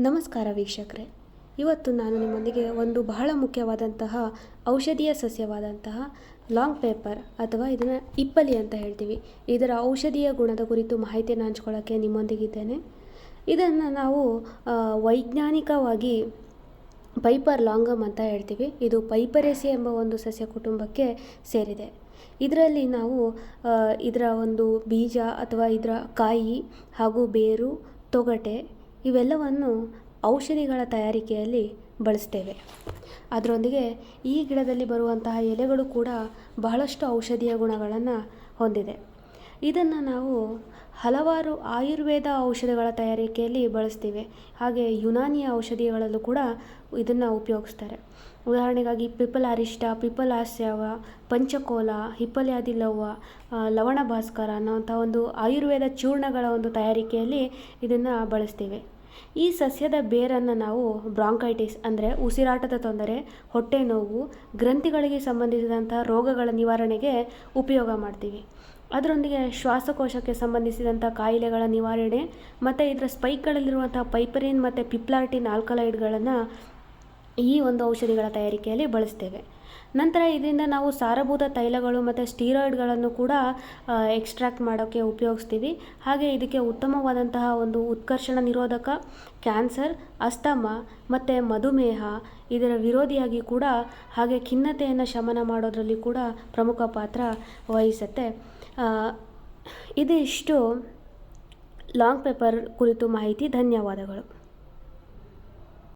ನಮಸ್ಕಾರ ವೀಕ್ಷಕರೇ. ಇವತ್ತು ನಾನು ನಿಮ್ಮೊಂದಿಗೆ ಒಂದು ಬಹಳ ಮುಖ್ಯವಾದಂತಹ ಔಷಧೀಯ ಸಸ್ಯವಾದಂತಹ ಲಾಂಗ್ ಪೇಪರ್ ಅಥವಾ ಇದನ್ನು ಇಪ್ಪಲಿ ಅಂತ ಹೇಳ್ತೀವಿ. ಇದರ ಔಷಧೀಯ ಗುಣದ ಕುರಿತು ಮಾಹಿತಿಯನ್ನು ಹಂಚ್ಕೊಳ್ಳೋಕ್ಕೆ ನಿಮ್ಮೊಂದಿಗಿದ್ದೇನೆ. ಇದನ್ನು ನಾವು ವೈಜ್ಞಾನಿಕವಾಗಿ ಪೈಪರ್ ಲಾಂಗಮ್ ಅಂತ ಹೇಳ್ತೀವಿ. ಇದು ಪೈಪರೇಸಿ ಎಂಬ ಒಂದು ಸಸ್ಯ ಕುಟುಂಬಕ್ಕೆ ಸೇರಿದೆ. ಇದರಲ್ಲಿ ನಾವು ಇದರ ಒಂದು ಬೀಜ ಅಥವಾ ಇದರ ಕಾಯಿ ಹಾಗೂ ಬೇರು, ತೊಗಟೆ ಇವೆಲ್ಲವನ್ನು ಔಷಧಿಗಳ ತಯಾರಿಕೆಯಲ್ಲಿ ಬಳಸ್ತೇವೆ. ಅದರೊಂದಿಗೆ ಈ ಗಿಡದಲ್ಲಿ ಬರುವಂತಹ ಎಲೆಗಳು ಕೂಡ ಬಹಳಷ್ಟು ಔಷಧೀಯ ಗುಣಗಳನ್ನು ಹೊಂದಿದೆ. ಇದನ್ನು ನಾವು ಹಲವಾರು ಆಯುರ್ವೇದ ಔಷಧಿಗಳ ತಯಾರಿಕೆಯಲ್ಲಿ ಬಳಸ್ತೀವಿ. ಹಾಗೆ ಯುನಾನಿಯ ಔಷಧಿಗಳಲ್ಲೂ ಕೂಡ ಇದನ್ನು ಉಪಯೋಗಿಸ್ತಾರೆ. ಉದಾಹರಣೆಗಾಗಿ ಪಿಪಲ್ ಅರಿಷ್ಟ, ಪಿಪಲ್ ಆಸ್ಯವ, ಪಂಚಕೋಲ, ಹಿಪ್ಪಲ್ಯಾದಿ ಲವ್ವ ಲವಣ ಭಾಸ್ಕರ ಅನ್ನೋಂಥ ಒಂದು ಆಯುರ್ವೇದ ಚೂರ್ಣಗಳ ಒಂದು ತಯಾರಿಕೆಯಲ್ಲಿ ಇದನ್ನು ಬಳಸ್ತೀವಿ. ಈ ಸಸ್ಯದ ಬೇರನ್ನು ನಾವು ಬ್ರಾಂಕೈಟಿಸ್ ಅಂದರೆ ಉಸಿರಾಟದ ತೊಂದರೆ, ಹೊಟ್ಟೆ ನೋವು, ಗ್ರಂಥಿಗಳಿಗೆ ಸಂಬಂಧಿಸಿದಂಥ ರೋಗಗಳ ನಿವಾರಣೆಗೆ ಉಪಯೋಗ ಮಾಡ್ತೀವಿ. ಅದರೊಂದಿಗೆ ಶ್ವಾಸಕೋಶಕ್ಕೆ ಸಂಬಂಧಿಸಿದಂಥ ಕಾಯಿಲೆಗಳ ನಿವಾರಣೆ ಮತ್ತು ಇದರ ಸ್ಪೈಕ್ಗಳಲ್ಲಿರುವಂಥ ಪೈಪರಿನ್ ಮತ್ತು ಪಿಪ್ಲಾರ್ಟಿನ್ ಆಲ್ಕಲೈಡ್ಗಳನ್ನು ಈ ಒಂದು ಔಷಧಿಗಳ ತಯಾರಿಕೆಯಲ್ಲಿ ಬಳಸ್ತೇವೆ. ನಂತರ ಇದರಿಂದ ನಾವು ಸಾರಭೂತ ತೈಲಗಳು ಮತ್ತು ಸ್ಟೀರಾಯ್ಡ್ಗಳನ್ನು ಕೂಡ ಎಕ್ಸ್ಟ್ರಾಕ್ಟ್ ಮಾಡೋಕ್ಕೆ ಉಪಯೋಗಿಸ್ತೀವಿ. ಹಾಗೆ ಇದಕ್ಕೆ ಉತ್ತಮವಾದಂತಹ ಒಂದು ಉತ್ಕರ್ಷಣ ನಿರೋಧಕ ಕ್ಯಾನ್ಸರ್ ಅಸ್ತಮ ಮತ್ತು ಮಧುಮೇಹ ಇದರ ವಿರೋಧಿಯಾಗಿ ಕೂಡ, ಹಾಗೆ ಖಿನ್ನತೆಯನ್ನು ಶಮನ ಮಾಡೋದರಲ್ಲಿ ಕೂಡ ಪ್ರಮುಖ ಪಾತ್ರ ವಹಿಸುತ್ತೆ. ಇದಿಷ್ಟು. ಲಾಂಗ್ ಪೇಪರ್ ಕುರಿತು ಮಾಹಿತಿ. ಧನ್ಯವಾದಗಳು.